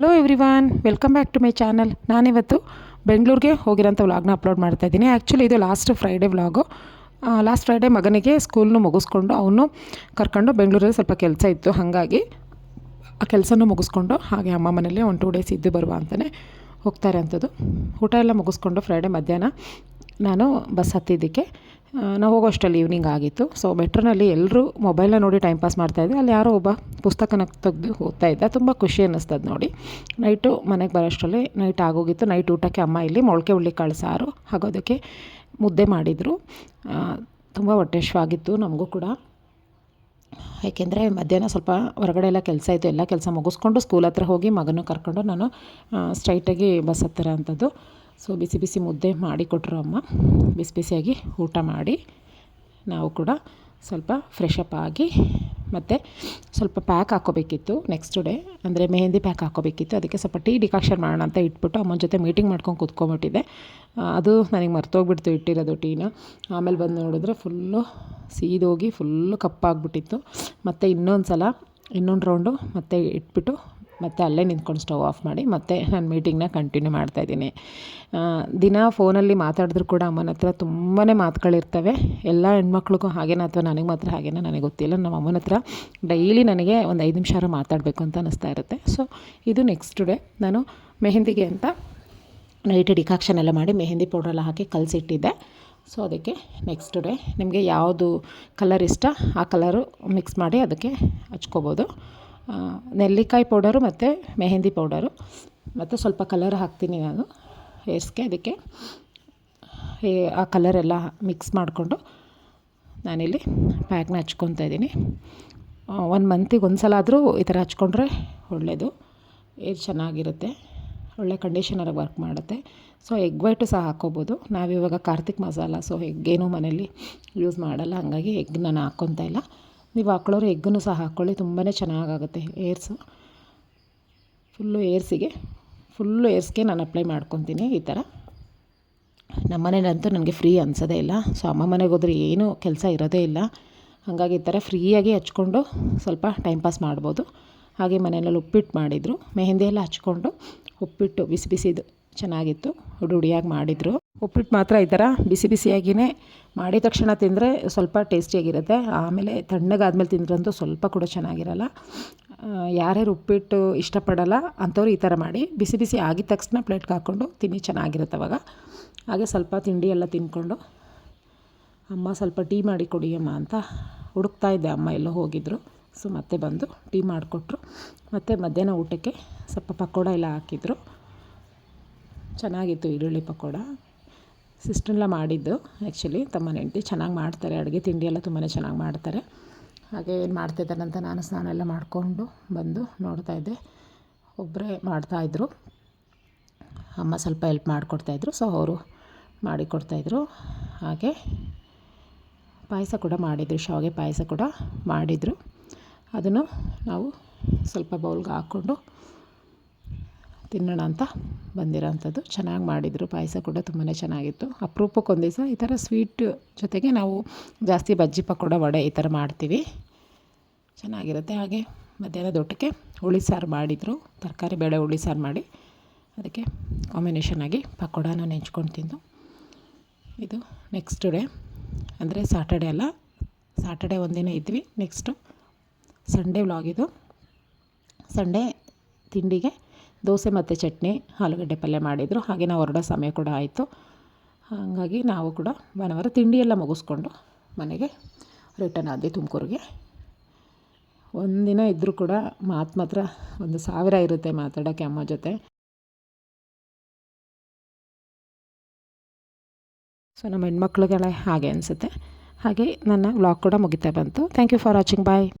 Hello everyone welcome back to my channel ನಾನಿವತ್ತು ಬೆಂಗಳೂರಿಗೆ ಹೋಗಿರೋಂಥ ವ್ಲಾಗ್ನ ಅಪ್ಲೋಡ್ ಮಾಡ್ತಾ ಇದ್ದೀನಿ. ಆ್ಯಕ್ಚುಲಿ ಇದು last Friday vlog. Last Friday ಮಗನಿಗೆ ಸ್ಕೂಲ್ನು ಮುಗಿಸ್ಕೊಂಡು ಅವನು ಕರ್ಕೊಂಡು ಬೆಂಗಳೂರಲ್ಲಿ ಸ್ವಲ್ಪ ಕೆಲಸ ಇತ್ತು. ಹಾಗಾಗಿ ಆ ಕೆಲಸನೂ ಮುಗಿಸ್ಕೊಂಡು ಹಾಗೆ ಅಮ್ಮ ಮನೇಲಿ ಒಂದು ಟೂ ಡೇಸ್ ಇದ್ದು ಬರುವ ಅಂತಲೇ ಹೋಗ್ತಾರೆ ಅಂಥದ್ದು ಊಟ ಎಲ್ಲ ಮುಗಿಸ್ಕೊಂಡು ಫ್ರೈಡೇ ಮಧ್ಯಾಹ್ನ ನಾನು ಬಸ್ ಹತ್ತಿದ್ದಕ್ಕೆ ನಾವು ಹೋಗೋ ಅಷ್ಟರಲ್ಲಿ ಈವ್ನಿಂಗ್ ಆಗಿತ್ತು. ಸೊ ಮೆಟ್ರೋನಲ್ಲಿ ಎಲ್ಲರೂ ಮೊಬೈಲ್ನ ನೋಡಿ ಟೈಮ್ ಪಾಸ್ ಮಾಡ್ತಾಯಿದ್ದೆ ಅಲ್ಲಿ ಯಾರೋ ಒಬ್ಬ ಪುಸ್ತಕನ ತೆಗೆದು ಓದ್ತಾ ಇದ್ದ. ತುಂಬ ಖುಷಿ ಅನ್ನಿಸ್ತದೆ ನೋಡಿ. ನೈಟು ಮನೆಗೆ ಬರೋಷ್ಟರಲ್ಲಿ ನೈಟ್ ಆಗೋಗಿತ್ತು. ನೈಟ್ ಊಟಕ್ಕೆ ಅಮ್ಮ ಇಲ್ಲಿ ಮೊಳಕೆ ಉಳ್ಳಿ ಸಾರು ಹಾಗೋದಕ್ಕೆ ಮುದ್ದೆ ಮಾಡಿದರು. ತುಂಬ ಹೊಟ್ಟೆ ಆಗಿತ್ತು ನಮಗೂ ಕೂಡ. ಏಕೆಂದರೆ ಮಧ್ಯಾಹ್ನ ಸ್ವಲ್ಪ ಹೊರಗಡೆ ಎಲ್ಲ ಕೆಲಸ ಇತ್ತು. ಎಲ್ಲ ಕೆಲಸ ಮುಗಿಸ್ಕೊಂಡು ಸ್ಕೂಲ್ ಹತ್ರ ಹೋಗಿ ಮಗನ ಕರ್ಕೊಂಡು ನಾನು ಸ್ಟ್ರೈಟಾಗಿ ಬಸ್ ಹತ್ತಿರ ಅಂಥದ್ದು ಸೊ ಬಿಸಿ ಬಿಸಿ ಮುದ್ದೆ ಮಾಡಿ ಕೊಟ್ಟರು ಅಮ್ಮ. ಬಿಸಿ ಬಿಸಿಯಾಗಿ ಊಟ ಮಾಡಿ ನಾವು ಕೂಡ ಸ್ವಲ್ಪ ಫ್ರೆಶ್ ಅಪ್ ಆಗಿ ಮತ್ತು ಸ್ವಲ್ಪ ಪ್ಯಾಕ್ ಹಾಕೋಬೇಕಿತ್ತು ನೆಕ್ಸ್ಟ್ ಡೇ ಅಂದರೆ ಮೆಹಂದಿ ಪ್ಯಾಕ್ ಹಾಕೋಬೇಕಿತ್ತು ಅದಕ್ಕೆ ಸ್ವಲ್ಪ ಟೀ ಡಿಕಾಕ್ಷನ್ ಮಾಡೋಣ ಅಂತ ಇಟ್ಬಿಟ್ಟು ಅಮ್ಮನ ಜೊತೆ ಮೀಟಿಂಗ್ ಮಾಡ್ಕೊಂಡು ಕೂತ್ಕೊಂಬಿಟ್ಟಿದ್ದೆ ಅದು ನನಗೆ ಮರ್ತೋಗ್ಬಿಡ್ತು ಇಟ್ಟಿರೋದು ಟೀನ ಆಮೇಲೆ ಬಂದು ನೋಡಿದ್ರೆ ಫುಲ್ಲು ಸೀದೋಗಿ ಫುಲ್ಲು ಕಪ್ಪಾಗ್ಬಿಟ್ಟಿತ್ತು ಮತ್ತು ಇನ್ನೊಂದು ಸಲ ಇನ್ನೊಂದು ರೌಂಡು ಮತ್ತೆ ಇಟ್ಬಿಟ್ಟು ಮತ್ತು ಅಲ್ಲೇ ನಿಂತ್ಕೊಂಡು ಸ್ಟವ್ ಆಫ್ ಮಾಡಿ ಮತ್ತೆ ನಾನು ಮೀಟಿಂಗ್ನ ಕಂಟಿನ್ಯೂ ಮಾಡ್ತಾಯಿದ್ದೀನಿ ದಿನ ಫೋನಲ್ಲಿ ಮಾತಾಡಿದ್ರು ಕೂಡ ಅಮ್ಮನ ಹತ್ರ ತುಂಬಾ ಮಾತುಗಳಿರ್ತವೆ ಎಲ್ಲ ಹೆಣ್ಮಕ್ಳಿಗೂ ಹಾಗೇನ ಅಥವಾ ನನಗೆ ಮಾತ್ರ ಹಾಗೇನ ನನಗೆ ಗೊತ್ತಿಲ್ಲ. ನಮ್ಮ ಅಮ್ಮನ ಹತ್ರ ಡೈಲಿ ನನಗೆ ಒಂದು ಐದು ನಿಮಿಷ ಮಾತಾಡಬೇಕು ಅಂತ ಅನ್ನಿಸ್ತಾ ಇರುತ್ತೆ. ಸೊ ಇದು ನೆಕ್ಸ್ಟ್ ಡೇ ನಾನು ಮೆಹಂದಿಗೆ ಅಂತ ನೈಟ್ ಡಿಕಾಕ್ಷನ್ ಎಲ್ಲ ಮಾಡಿ ಮೆಹಂದಿ ಪೌಡ್ರೆಲ್ಲ ಹಾಕಿ ಕಲಸಿಟ್ಟಿದ್ದೆ. ಸೊ ಅದಕ್ಕೆ ನೆಕ್ಸ್ಟ್ ಡೇ ನಿಮಗೆ ಯಾವುದು ಕಲರ್ ಇಷ್ಟ ಆ ಕಲರು ಮಿಕ್ಸ್ ಮಾಡಿ ಅದಕ್ಕೆ ಹಚ್ಕೋಬೋದು. ನೆಲ್ಲಿಕಾಯಿ ಪೌಡರು ಮತ್ತು ಮೆಹೆಂದಿ ಪೌಡರು. ಮತ್ತು ಸ್ವಲ್ಪ ಕಲರ್ ಹಾಕ್ತೀನಿ ನಾನು. ಹೇರ್ಸ್ಗೆ ಅದಕ್ಕೆ. ಆ ಕಲರೆಲ್ಲ ಮಿಕ್ಸ್ ಮಾಡಿಕೊಂಡು ನಾನಿಲ್ಲಿ ಪ್ಯಾಕ್ನ ಹಚ್ಕೊತಾ ಇದ್ದೀನಿ. ಒಂದು ಮಂತಿಗೆ ಒಂದು ಸಲ ಆದರೂ ಈ ಥರ ಹಚ್ಕೊಂಡ್ರೆ ಒಳ್ಳೆಯದು ಏರ್ ಚೆನ್ನಾಗಿರುತ್ತೆ. ಒಳ್ಳೆ ಕಂಡೀಷನರ್ ವರ್ಕ್ ಮಾಡುತ್ತೆ. ಸೊ ಎಗ್ ವೈಟು ಸಹ ಹಾಕೋಬೋದು. ನಾವಿವಾಗ ಕಾರ್ತಿಕ್ ಮಸಾಲ ಸೊ ಎಗ್ಗೇನು ಮನೇಲಿ ಯೂಸ್ ಮಾಡಲ್ಲ. ಹಾಗಾಗಿ ಎಗ್ ನಾನು ಹಾಕ್ಕೊತಾ ಇಲ್ಲ. ನೀವು ಹಾಕ್ಕೊಳ್ಳೋರು ಎಗ್ಗನ್ನು ಸಹ ಹಾಕ್ಕೊಳ್ಳಿ ತುಂಬಾ ಚೆನ್ನಾಗಾಗುತ್ತೆ ಏರ್ಸು. ಫುಲ್ಲು ಏರ್ಸಿಗೆ, ಫುಲ್ಲು ಏರ್ಸ್ಗೆ ನಾನು ಅಪ್ಲೈ ಮಾಡ್ಕೊತೀನಿ ಈ ಥರ. ನಮ್ಮ ಮನೇಲಂತೂ ನನಗೆ ಫ್ರೀ ಅನ್ಸೋದೇ ಇಲ್ಲ. ಸೊ, ಅಮ್ಮ ಮನೆಗೆ ಹೋದ್ರೆ ಏನೂ ಕೆಲಸ ಇರೋದೇ ಇಲ್ಲ. ಹಾಗಾಗಿ ಈ ಥರ ಫ್ರೀಯಾಗಿ ಹಚ್ಕೊಂಡು ಸ್ವಲ್ಪ ಟೈಮ್ ಪಾಸ್ ಮಾಡ್ಬೋದು. ಹಾಗೆ ಮನೆಯಲ್ಲಿ ಉಪ್ಪಿಟ್ಟು ಮಾಡಿದರು. ಮೆಹಂದಿ ಎಲ್ಲ ಹಚ್ಕೊಂಡು ಉಪ್ಪಿಟ್ಟು ಬಿಸಿ ಬಿಸಿದು ಚೆನ್ನಾಗಿತ್ತು. ಹುಡುಡಿಯಾಗಿ ಮಾಡಿದರು. ಉಪ್ಪಿಟ್ಟು ಮಾತ್ರ ಈ ಥರ ಬಿಸಿ ಬಿಸಿಯಾಗಿಯೇ ಮಾಡಿದ ತಕ್ಷಣ ತಿಂದರೆ ಸ್ವಲ್ಪ ಟೇಸ್ಟಿಯಾಗಿರುತ್ತೆ. ಆಮೇಲೆ ತಣ್ಣಗಾದ್ಮೇಲೆ ತಿಂದ್ರಂತೂ ಸ್ವಲ್ಪ ಕೂಡ ಚೆನ್ನಾಗಿರಲ್ಲ. ಯಾರ್ಯಾರು ಉಪ್ಪಿಟ್ಟು ಇಷ್ಟಪಡಲ್ಲ ಅಂಥವ್ರು ಈ ಥರ ಮಾಡಿ ಬಿಸಿ ಬಿಸಿ ಆಗಿದ ತಕ್ಷಣ ಪ್ಲೇಟ್ಗೆ ಹಾಕ್ಕೊಂಡು ತಿನ್ನಿ, ಚೆನ್ನಾಗಿರುತ್ತೆ ಅವಾಗ. ಹಾಗೆ ಸ್ವಲ್ಪ ತಿಂಡಿ ಎಲ್ಲ ತಿಂದ್ಕೊಂಡು, ಅಮ್ಮ ಸ್ವಲ್ಪ ಟೀ ಮಾಡಿ ಕೊಡಿ ಅಮ್ಮ ಅಂತ ಹುಡುಕ್ತಾ ಇದ್ದೆ. ಅಮ್ಮ ಎಲ್ಲೋ ಹೋಗಿದ್ದರು ಸೊ, ಮತ್ತೆ ಬಂದು ಟೀ ಮಾಡಿಕೊಟ್ರು. ಮತ್ತು ಮಧ್ಯಾಹ್ನ ಊಟಕ್ಕೆ ಸ್ವಲ್ಪ ಪಕೋಡ ಎಲ್ಲ ಹಾಕಿದ್ರು. ಚೆನ್ನಾಗಿತ್ತು ಈರುಳ್ಳಿ ಪಕೋಡ. ಸಿಸ್ಟ್ರೆಲ್ಲ ಮಾಡಿದ್ದು ಆ್ಯಕ್ಚುಲಿ ತಮ್ಮ ನೆಂಟಿ ಚೆನ್ನಾಗಿ ಮಾಡ್ತಾರೆ. ಅಡುಗೆ ತಿಂಡಿ ಎಲ್ಲ ತುಂಬಾ ಚೆನ್ನಾಗಿ ಮಾಡ್ತಾರೆ. ಹಾಗೆ ಏನು ಮಾಡ್ತಿದ್ದಾರೆ ಅಂತ ನಾನು ಸ್ನಾನ ಎಲ್ಲ ಮಾಡಿಕೊಂಡು ಬಂದು ನೋಡ್ತಾಯಿದ್ದೆ ಒಬ್ಬರೇ ಮಾಡ್ತಾಯಿದ್ರು ಅಮ್ಮ ಸ್ವಲ್ಪ ಹೆಲ್ಪ್ ಮಾಡಿಕೊಡ್ತಾಯಿದ್ರು ಸೊ ಅವರು ಮಾಡಿಕೊಡ್ತಾಯಿದ್ರು ಹಾಗೆ ಪಾಯಸ ಕೂಡ ಮಾಡಿದರು. ಶಾವಿಗೆ ಪಾಯಸ ಕೂಡ ಮಾಡಿದರು. ಅದನ್ನು ನಾವು ಸ್ವಲ್ಪ ಬೌಲ್ಗೆ ಹಾಕ್ಕೊಂಡು ತಿನ್ನೋಣ ಅಂತ ಬಂದಿರೋ ಅಂಥದ್ದು ಚೆನ್ನಾಗಿ ಮಾಡಿದರು. ಪಾಯಸ ಕೂಡ ತುಂಬಾ ಚೆನ್ನಾಗಿತ್ತು. ಅಪರೂಪಕ್ಕೆ ಒಂದು ಈ ಥರ ಸ್ವೀಟ್ ಜೊತೆಗೆ ನಾವು ಜಾಸ್ತಿ ಬಜ್ಜಿ ಪಕೋಡ, ವಡೆ ಈ ಥರ ಮಾಡ್ತೀವಿ. ಚೆನ್ನಾಗಿರುತ್ತೆ. ಹಾಗೆ ಮಧ್ಯಾಹ್ನದ ಊಟಕ್ಕೆ ಹುಳಿ ಸಾರು ಮಾಡಿದರು. ತರಕಾರಿ ಬೇಳೆ ಹುಳಿ ಸಾರು ಮಾಡಿ. ಅದಕ್ಕೆ ಕಾಂಬಿನೇಷನ್ ಆಗಿ ಪಕೋಡಾನ ನೆಂಚ್ಕೊಂಡು ತಿಂದು. ಇದು ನೆಕ್ಸ್ಟ್ ಡೇ ಅಂದರೆ ಸಾಟರ್ಡೆ ಅಲ್ಲ. ಸಾಟರ್ಡೆ ಒಂದಿನ ಇದ್ವಿ. ನೆಕ್ಸ್ಟು ಸಂಡೇ ವ್ಲಾಗ್ ಇದು. ಸಂಡೇ ತಿಂಡಿಗೆ ದೋಸೆ ಮತ್ತು ಚಟ್ನಿ, ಆಲೂಗಡ್ಡೆ ಪಲ್ಯ ಮಾಡಿದರು. ಹಾಗೆ ನಾವು ಹೊರಡೋ ಸಮಯ ಕೂಡ ಆಯಿತು. ಹಾಗಾಗಿ ನಾವು ಕೂಡ ಭಾನುವಾರ ಎಲ್ಲ ಮುಗಿಸ್ಕೊಂಡು ಮನೆಗೆ ರಿಟರ್ನ್ ಆದ್ವಿ ತುಮಕೂರಿಗೆ. ಒಂದಿನ ಇದ್ದರೂ ಕೂಡ ಮಾತು ಮಾತ್ರ ಒಂದು ಸಾವಿರ ಇರುತ್ತೆ ಮಾತಾಡೋಕ್ಕೆ ಅಮ್ಮ ಜೊತೆ. ಸೊ ನಮ್ಮ ಹೆಣ್ಮಕ್ಳುಗಳೇ ಹಾಗೆ ಅನಿಸುತ್ತೆ. ಹಾಗೆ ನನ್ನ ವ್ಲಾಗ್ ಕೂಡ ಮುಗಿತಾ ಬಂತು. Thank you for watching bye